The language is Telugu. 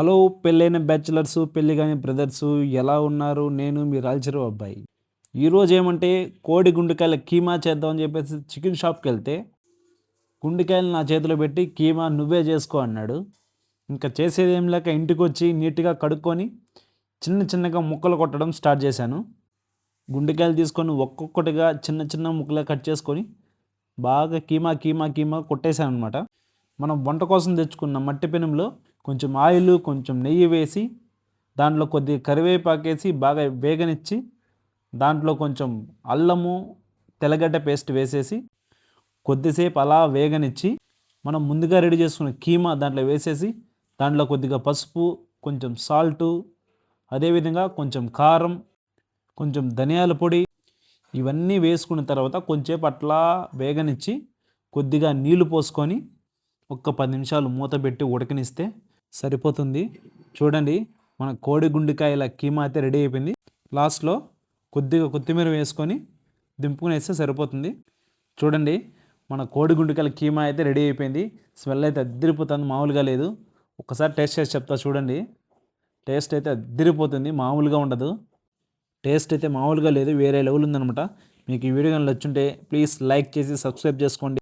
హలో పెళ్ళైన బ్యాచులర్స్ పెళ్ళి కాని బ్రదర్స్ ఎలా ఉన్నారు? నేను మీ రాల్చరు అబ్బాయి. ఈరోజు ఏమంటే కోడి గుండెకాయల కీమా చేద్దామని చెప్పేసి చికెన్ షాప్కి వెళ్తే గుండెకాయలు నా చేతిలో పెట్టి కీమా నువ్వే చేసుకో అన్నాడు. ఇంకా చేసేది ఏం లేక ఇంటికి వచ్చి నీట్గా కడుక్కొని చిన్న చిన్నగా ముక్కలు కొట్టడం స్టార్ట్ చేశాను. గుండెకాయలు తీసుకొని ఒక్కొక్కటిగా చిన్న చిన్న ముక్కలు కట్ చేసుకొని బాగా కీమా కీమా కీమా కొట్టేశాను అనమాట మనం వంట కోసం తెచ్చుకున్న మట్టి పెనంలో కొంచెం ఆయిల్ కొంచెం నెయ్యి వేసి దాంట్లో కొద్ది కరివేపాకేసి బాగా వేగనిచ్చి దాంట్లో కొంచెం అల్లము తెల్లగడ్డ పేస్ట్ వేసేసి కొద్దిసేపు అలా వేగనిచ్చి మనం ముందుగా రెడీ చేసుకున్న కీమా దాంట్లో వేసేసి దాంట్లో కొద్దిగా పసుపు కొంచెం సాల్టు అదేవిధంగా కొంచెం కారం కొంచెం ధనియాల పొడి ఇవన్నీ వేసుకున్న తర్వాత కొంచెంసేపు అట్లా వేగనిచ్చి కొద్దిగా నీళ్ళు పోసుకొని ఒక్క పది నిమిషాలు మూత పెట్టి ఉడకనిస్తే సరిపోతుంది. చూడండి మన కోడి గుండెకాయల కీమా అయితే రెడీ అయిపోయింది. లాస్ట్లో కొద్దిగా కొత్తిమీర వేసుకొని దింపుకుని వేస్తే సరిపోతుంది. చూడండి మన కోడి గుండెకాయల కీమా అయితే రెడీ అయిపోయింది. స్మెల్ అయితే అద్దరిపోతుంది మామూలుగా లేదు. ఒకసారి టేస్ట్ చేసి చెప్తా చూడండి. టేస్ట్ అయితే అద్దరిపోతుంది మామూలుగా ఉండదు. టేస్ట్ అయితే మామూలుగా లేదు వేరే లెవెల్ ఉందనమాట మీకు ఈ వీడియో కానీ నచ్చుంటే ప్లీజ్ లైక్ చేసి సబ్స్క్రైబ్ చేసుకోండి.